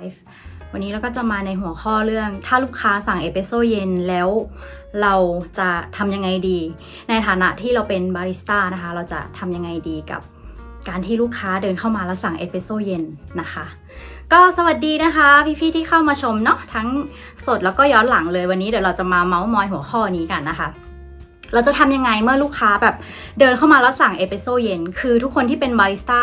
Life วันนี้เราก็จะมาในหัวข้อเรื่อง ถ้าลูกค้าสั่งเอสเปรสโซเย็นแล้วเราจะทำยังไงดี ในฐานะที่เราเป็นบาริสต้านะคะ เราจะทำยังไงดีกับการที่ลูกค้าเดินเข้ามาแล้วสั่งเอสเปรสโซเย็นนะคะ ก็สวัสดีนะคะ พี่ๆที่เข้ามาชมเนาะทั้งสดแล้วก็ย้อนหลังเลยวันนี้เดี๋ยวเราจะมาเมาส์มอยหัวข้อนี้กันนะคะ เราจะทำยังไงเมื่อลูกค้าแบบเดินเข้ามาแล้วสั่งเอสเปรสโซเย็น คือทุกคนที่เป็นบาริสต้า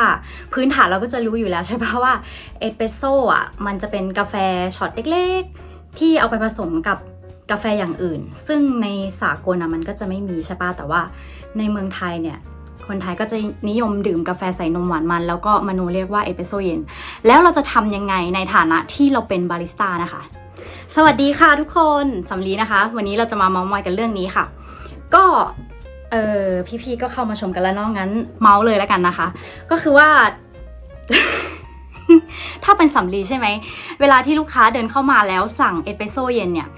พื้นฐานเราก็จะรู้อยู่แล้วใช่ปะว่าเอสเปรสโซอะมันจะเป็นกาแฟช็อตเล็กๆ ที่เอาไปผสมกับกาแฟอย่างอื่น ซึ่งในสากลนะมันก็จะไม่มีใช่ปะแต่ว่าในเมืองไทยเนี่ยคนไทยก็จะนิยมดื่มกาแฟใส่นมหวานมัน แล้วก็มโนเรียกว่าเอสเปรสโซเย็น แล้วเราจะทำยังไงในฐานะที่เราเป็นบาริสต้านะคะ สวัสดีค่ะทุกคนสำลีนะคะ วันนี้เราจะมาเมาส์มอยกันเรื่องนี้ค่ะ ก็เออพี่ๆก็เข้ามาชมกันแล้วเนาะงั้นเมาส์เลยแล้วกันนะคะ ก็คือว่า ถ้าเป็นสำลีใช่ไหม เวลาที่ลูกค้าเดินเข้ามาแล้วสั่งเอสเปรสโซเย็นเนี่ย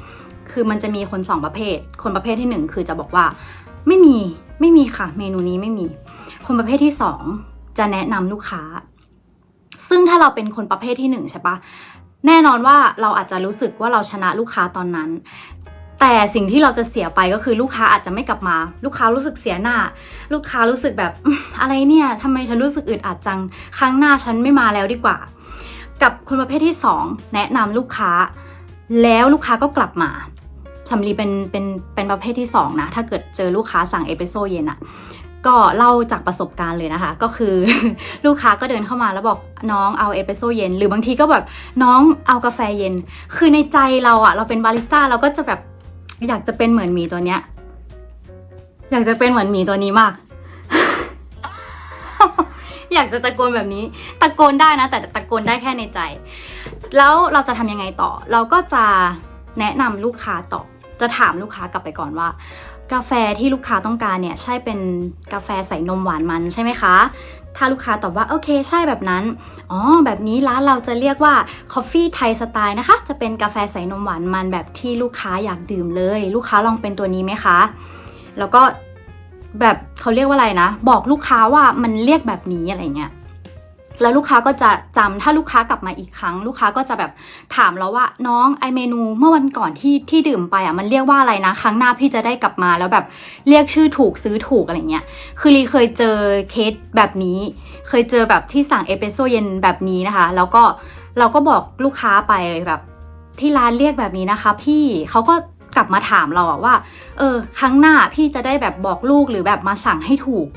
คือมันจะมีคนสองประเภท คนประเภทที่หนึ่งคือจะบอกว่า ไม่มีไม่มีค่ะ เมนูนี้ไม่มี คนประเภทที่สองจะแนะนำลูกค้า ซึ่งถ้าเราเป็นคนประเภทที่หนึ่งใช่ปะแน่นอนว่าเราอาจจะรู้สึกว่าเราชนะลูกค้าตอนนั้น แต่สิ่งที่เราจะเสียไปก็คือลูกค้าอาจจะไม่กลับมา ลูกค้ารู้สึกเสียหน้า ลูกค้ารู้สึกแบบอะไรเนี่ยทำไมฉันรู้สึกอึดอัดจัง ครั้งหน้าฉันไม่มาแล้วดีกว่า กับคนประเภทที่สองแนะนำลูกค้า แล้วลูกค้าก็กลับมาสำลีเป็นเป็นเป็นประเภทที่สองนะ ถ้าเกิดเจอลูกค้าสั่งเอสเปรสโซเย็นอะก็เล่าจากประสบการณ์เลยนะคะ ก็คือลูกค้าก็เดินเข้ามาแล้วบอกน้องเอาเอสเปรสโซเย็น หรือบางทีก็แบบน้องเอากาแฟเย็น คือในใจเราอะเราเป็นบาริสต้าเราก็จะแบบ อยากจะเป็นเหมือนหมีตัวเนี้ย อยากจะเป็นเหมือนหมีตัวนี้มาก อยากจะตะโกนแบบนี้ ตะโกนได้นะ แต่ตะโกนได้แค่ในใจ แล้วเราจะทำยังไงต่อ เราก็จะแนะนำลูกค้าต่อ จะถามลูกค้ากลับไปก่อนว่า กาแฟที่ลูกค้าต้องการเนี่ย ใช่เป็นกาแฟใส่นมหวานมันใช่ไหมคะ ถ้าลูกค้าตอบว่าโอเคใช่แบบนั้น อ๋อ แบบนี้ร้านเราจะเรียกว่า Coffee Thai Style นะคะ จะเป็นกาแฟใส่นมหวานมันแบบที่ลูกค้าอยากดื่มเลย ลูกค้าลองเป็นตัวนี้ไหมคะ แล้วก็แบบเขาเรียกว่าอะไรนะ บอกลูกค้าว่ามันเรียกแบบนี้อะไรเงี้ย แล้วลูกค้าก็จะจำถ้าลูกค้ากลับมาอีกครั้ง ลูกค้าก็จะแบบถามเราว่าน้องไอเมนูเมื่อวันก่อนที่ที่ดื่มไปอะมันเรียกว่าอะไรนะ ครั้งหน้าพี่จะได้กลับมาแล้วแบบเรียกชื่อถูกซื้อถูกอะไรเงี้ยคือลีเคยเจอเคสแบบนี้ เคยเจอแบบที่สั่งเอสเปรสโซเย็นแบบนี้นะคะ แล้วก็เราก็บอกลูกค้าไปแบบที่ร้านเรียกแบบนี้นะคะ พี่เขาก็ กลับมาถามเราอะว่า เออ ครั้งหน้าพี่จะได้แบบบอกลูกหรือแบบมาสั่งให้ถูก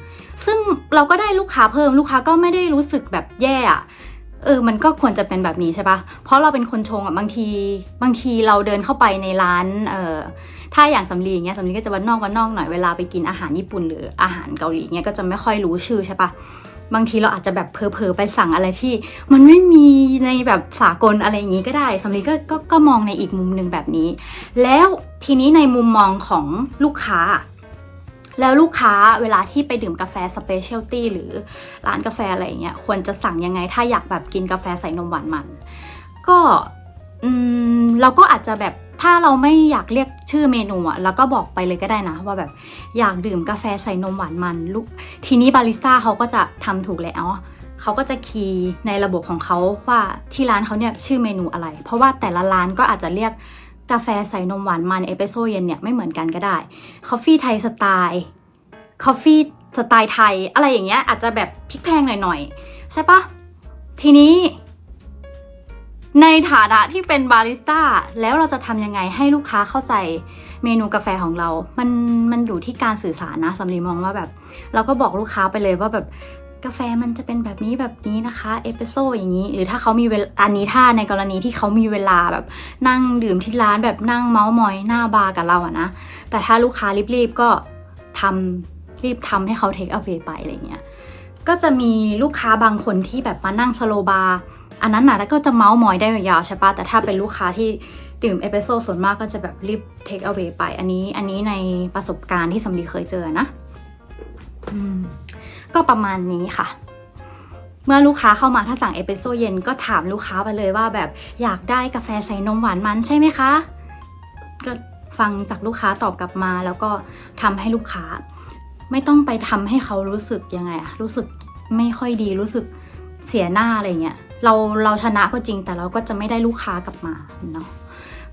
ซึ่งเราก็ได้ลูกค้าเพิ่มลูกค้าก็ไม่ได้รู้สึกแบบแย่อะเออ มันก็ควรจะเป็นแบบนี้ใช่ปะเพราะเราเป็นคนชงอะบางที บางทีเราเดินเข้าไปในร้าน เออถ้าอย่างสำลีอย่างเงี้ยสำลีก็จะวันนอกวันนอกหน่อยเวลาไปกินอาหารญี่ปุ่นหรืออาหารเกาหลีเงี้ยก็จะไม่ค่อยรู้ชื่อใช่ปะ บางทีเราอาจจะแบบเพอเพอๆไปสั่งอะไรที่ มันไม่มีในแบบสากลอะไรอย่างงี้ก็ได้สำลีก็ก็ก็มองในอีกมุมหนึ่งแบบนี้ แล้วทีนี้ในมุมมองของลูกค้า แล้วลูกค้าเวลาที่ไปดื่มกาแฟสเปเชียลตี้หรือร้านกาแฟอะไรอย่างเงี้ยควรจะสั่งยังไงถ้าอยากแบบกินกาแฟใส่นมหวานมัน ก็อืมเราก็อาจจะแบบ ถ้าเราไม่อยากเรียกชื่อเมนูอะเราก็บอกไปเลยก็ได้นะ ว่าแบบอยากดื่มกาแฟใส่นมหวานมันลูกทีนี้บาริสต้าเขาก็จะทำถูกแล้วเขาก็จะคีย์ในระบบของเขาว่าที่ร้านเขาเนี่ยชื่อเมนูอะไร เพราะว่าแต่ละร้านก็อาจจะเรียกกาแฟใส่นมหวานมันเอสเปรสโซเย็นเนี่ยไม่เหมือนกันก็ได้คอฟฟี่ไทยสไตล์คอฟฟี่สไตล์ไทย อะไรอย่างเงี้ยอาจจะแบบพริกแพงหน่อยๆ ใช่ปะทีนี้ ในฐานะที่เป็นบาริสต้าแล้วเราจะทำยังไงให้ลูกค้าเข้าใจเมนูกาแฟของเรา มันมันอยู่ที่การสื่อสารนะสำลีมองว่าแบบ เราก็บอกลูกค้าไปเลยว่าแบบกาแฟมันจะเป็นแบบนี้แบบนี้นะคะเอสเปรสโซอย่างนี้ หรือถ้าเขามีเวลาอันนี้ถ้าในกรณีที่เขามีเวลาแบบนั่งดื่มที่ร้านแบบนั่งเมาส์มอยหน้าบาร์กับเราอะนะ แต่ถ้าลูกค้ารีบๆก็ทำรีบทำให้เขาเทคเอาเ a y ไปอะไรเงี้ยก็จะมีลูกค้าบางคนที่แบบมานั่งสโลบาร์ อันนั้นนะแล้วก็จะเมาส์มอยได้ยาวๆใช่ปะแต่ถ้าเป็นลูกค้าที่ดื่มเอสเปรสโซส่วนมากก็จะแบบรีบเทคเอาเ a y ไป อันนี้อันนี้ในประสบการณ์ที่สำลีเคยเจอนะอก็ประมาณนี้ค่ะ เมื่อลูกค้าเข้ามาถ้าสั่งเอสเปรสโซเย็นก็ถามลูกค้าไปเลยว่าแบบอยากได้กาแฟใส่นมหวานมันใช่ไหมคะ ก็ฟังจากลูกค้าตอบกลับมา แล้วก็ทำให้ลูกค้า ไม่ต้องไปทำให้เขารู้สึกยังไงอะรู้สึกไม่ค่อยดีรู้สึกเสียหน้าอะไรเงี้ย เราเราชนะก็จริงแต่เราก็จะไม่ได้ลูกค้ากลับมาเนาะ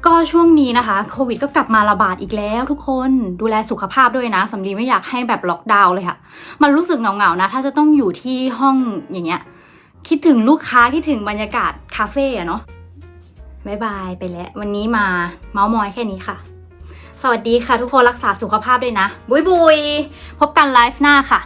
ก็ช่วงนี้นะคะโควิดก็กลับมาระบาดอีกแล้วทุกคนดูแลสุขภาพด้วยนะสำลีไม่อยากให้แบบล็อกดาวน์เลยค่ะ มันรู้สึกเหงาๆนะ ถ้าจะต้องอยู่ที่ห้องอย่างเงี้ย คิดถึงลูกค้าคิดถึงบรรยากาศคาเฟ่อะเนาะบายบายไปแล้ว วันนี้มาเมาส์มอยแค่นี้ค่ะ สวัสดีค่ะทุกคนรักษาสุขภาพด้วยนะ บุยบุยพบกันไลฟ์หน้าค่ะ